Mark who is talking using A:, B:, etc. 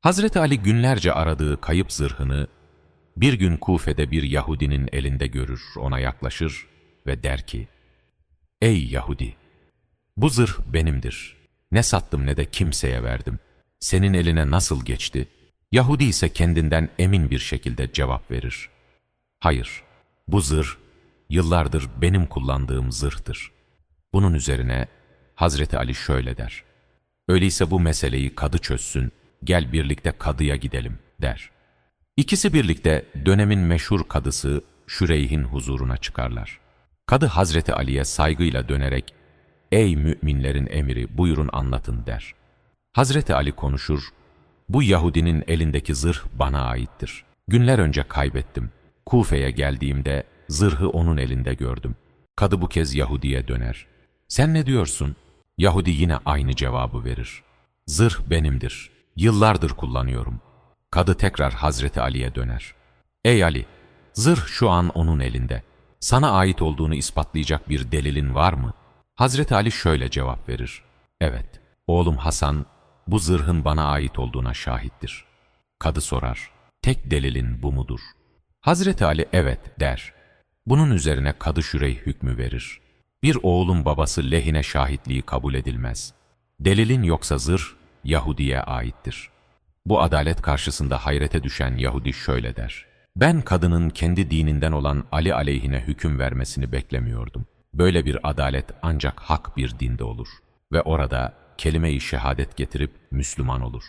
A: Hazreti Ali günlerce aradığı kayıp zırhını bir gün Kufe'de bir Yahudinin elinde görür, ona yaklaşır ve der ki, Ey Yahudi! Bu zırh benimdir. Ne sattım ne de kimseye verdim. Senin eline nasıl geçti? Yahudi ise kendinden emin bir şekilde cevap verir. Hayır, bu zırh yıllardır benim kullandığım zırhtır. Bunun üzerine Hazreti Ali şöyle der. Öyleyse bu meseleyi kadı çözsün, gel birlikte kadıya gidelim der. İkisi birlikte dönemin meşhur kadısı Şüreyh'in huzuruna çıkarlar. Kadı Hazreti Ali'ye saygıyla dönerek, Ey müminlerin emiri buyurun anlatın der. Hazreti Ali konuşur, bu Yahudinin elindeki zırh bana aittir. Günler önce kaybettim. Kufe'ye geldiğimde zırhı onun elinde gördüm. Kadı bu kez Yahudi'ye döner. Sen ne diyorsun? Yahudi yine aynı cevabı verir. Zırh benimdir. Yıllardır kullanıyorum. Kadı tekrar Hazreti Ali'ye döner. Ey Ali, zırh şu an onun elinde. Sana ait olduğunu ispatlayacak bir delilin var mı? Hazreti Ali şöyle cevap verir. Evet, oğlum Hasan bu zırhın bana ait olduğuna şahittir. Kadı sorar. Tek delilin bu mudur? Hazreti Ali evet der. Bunun üzerine Kadı Şürey hükmü verir. Bir oğlun babası lehine şahitliği kabul edilmez. Delilin yoksa zırh Yahudi'ye aittir. Bu adalet karşısında hayrete düşen Yahudi şöyle der. Ben kadının kendi dininden olan Ali aleyhine hüküm vermesini beklemiyordum. Böyle bir adalet ancak hak bir dinde olur ve orada kelime-i şehadet getirip Müslüman olur.